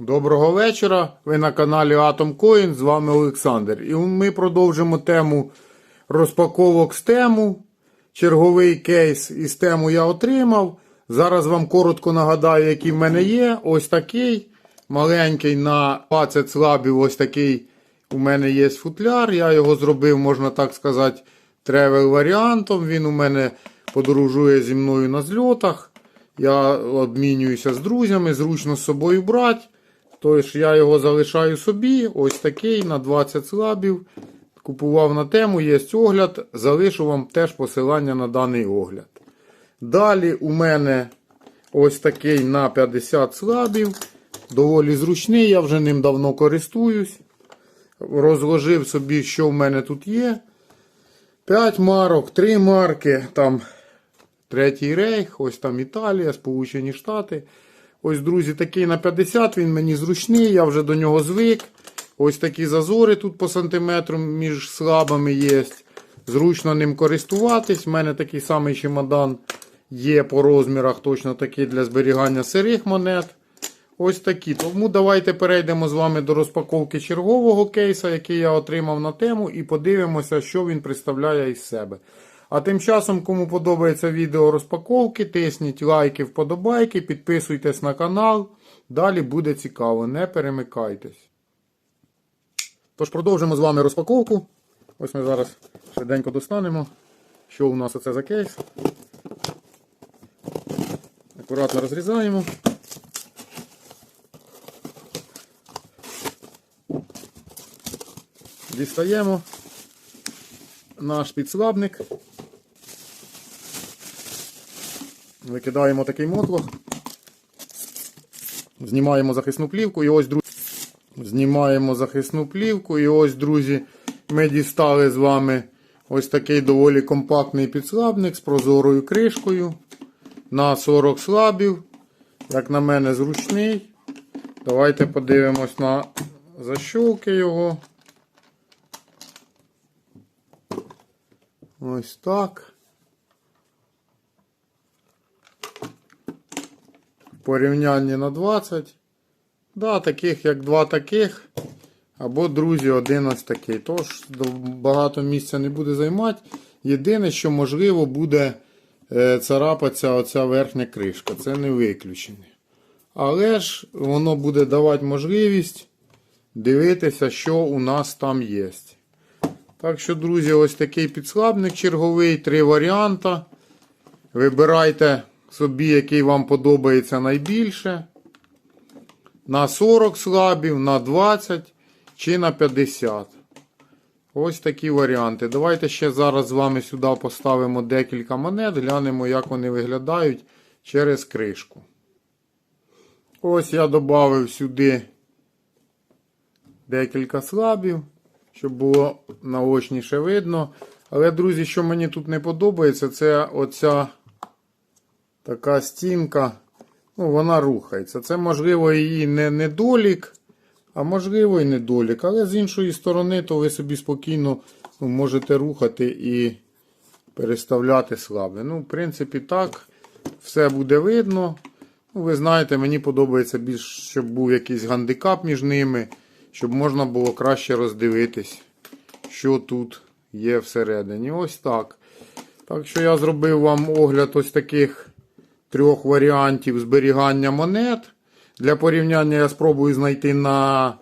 Доброго вечора. Ви на каналі Atom Coin. З вами Олександр. І ми продовжимо тему розпаковок з тему. Черговий кейс із тему я отримав. Зараз вам коротко нагадаю, які в мене є. Ось такий. Маленький на 20 слабів. Ось такий у мене є футляр. Я його зробив, можна так сказати, тревел варіантом. Він у мене подорожує зі мною на зльотах. Я обмінююся з друзями, зручно з собою брати. Тож я його залишаю собі. Ось такий на 20 слабів. Купував на тему, є огляд. Залишу вам теж посилання на даний огляд. Далі у мене ось такий на 50 слабів. Доволі зручний, я вже ним давно користуюсь. Розложив собі, що в мене тут є. 5 марок, 3 марки, там Третій рейх, ось там Італія, Сполучені Штати. Ось, друзі, такий на 50, він мені зручний, я вже до нього звик. Ось такі зазори тут по сантиметру між слабами є. Зручно ним користуватись. У мене такий самий чемодан є по розмірах, точно такий для зберігання сирих монет. Ось такі. Тому давайте перейдемо з вами до розпаковки чергового кейса, який я отримав на тему, і подивимося, що він представляє із себе. А тим часом, кому подобається відео розпаковки, тисніть лайки, вподобайки, підписуйтесь на канал. Далі буде цікаво, не перемикайтесь. Тож продовжимо з вами розпаковку. Ось ми зараз швиденько достанемо, що у нас оце за кейс. Акуратно розрізаємо. Дістаємо наш підслабник. Викидаємо такий мотлох. Знімаємо захисну плівку і ось, друзі, знімаємо захисну плівку. І ось, друзі, ми дістали з вами ось такий доволі компактний підслабник з прозорою кришкою на 40 слабів. Як на мене, зручний. Давайте подивимось на защолки його. Ось так. Порівнянні на 20. Да, таких як два таких. Або, друзі, один ось такий. Тож багато місця не буде займати. Єдине, що можливо буде е, царапатися оця верхня кришка. Це не виключення. Але ж воно буде давати можливість дивитися, що у нас там є. Так що, друзі, ось такий підслабник черговий, три варіанти. Вибирайте собі, який вам подобається найбільше. На 40 слабів, на 20 чи на 50. Ось такі варіанти. Давайте ще зараз з вами сюди поставимо декілька монет, глянемо, як вони виглядають через кришку. Ось я додав сюди декілька слабів щоб було наочніше видно. Але, друзі, що мені тут не подобається, це оця така стінка. Ну, вона рухається. Це, можливо, її не недолік, а можливо і недолік. Але з іншої сторони, то ви собі спокійно ну, можете рухати і переставляти слабе. Ну, в принципі, так, все буде видно. Ну, Ви знаєте, мені подобається більш, щоб був якийсь гандикап між ними щоб можна було краще роздивитись, що тут є всередині. Ось так. Так що я зробив вам огляд ось таких трьох варіантів зберігання монет. Для порівняння я спробую знайти на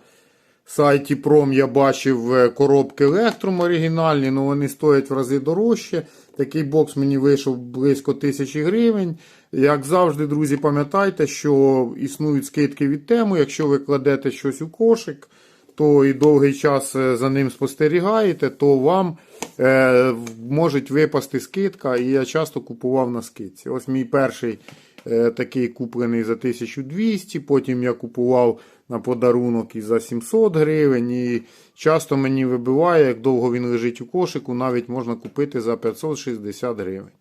сайті Prom, я бачив е, коробки Electrum оригінальні, але вони стоять в рази дорожче. Такий бокс мені вийшов близько 1000 гривень. Як завжди, друзі, пам'ятайте, що існують скидки від тему. Якщо ви кладете щось у кошик, то і довгий час е, за ним спостерігаєте, то вам е, може випасти скидка. І я часто купував на скидці. Ось мій перший е, такий куплений за 1200, потім я купував на подарунок і за 700 гривень. І часто мені вибиває, як довго він лежить у кошику, навіть можна купити за 560 гривень.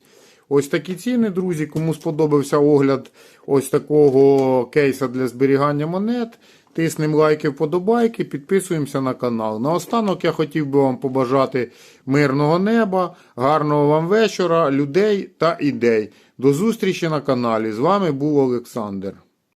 Ось такі ціни, друзі. Кому сподобався огляд ось такого кейса для зберігання монет. Тиснемо лайки, вподобайки, підписуємося на канал. Наостанок я хотів би вам побажати мирного неба, гарного вам вечора, людей та ідей. До зустрічі на каналі. З вами був Олександр.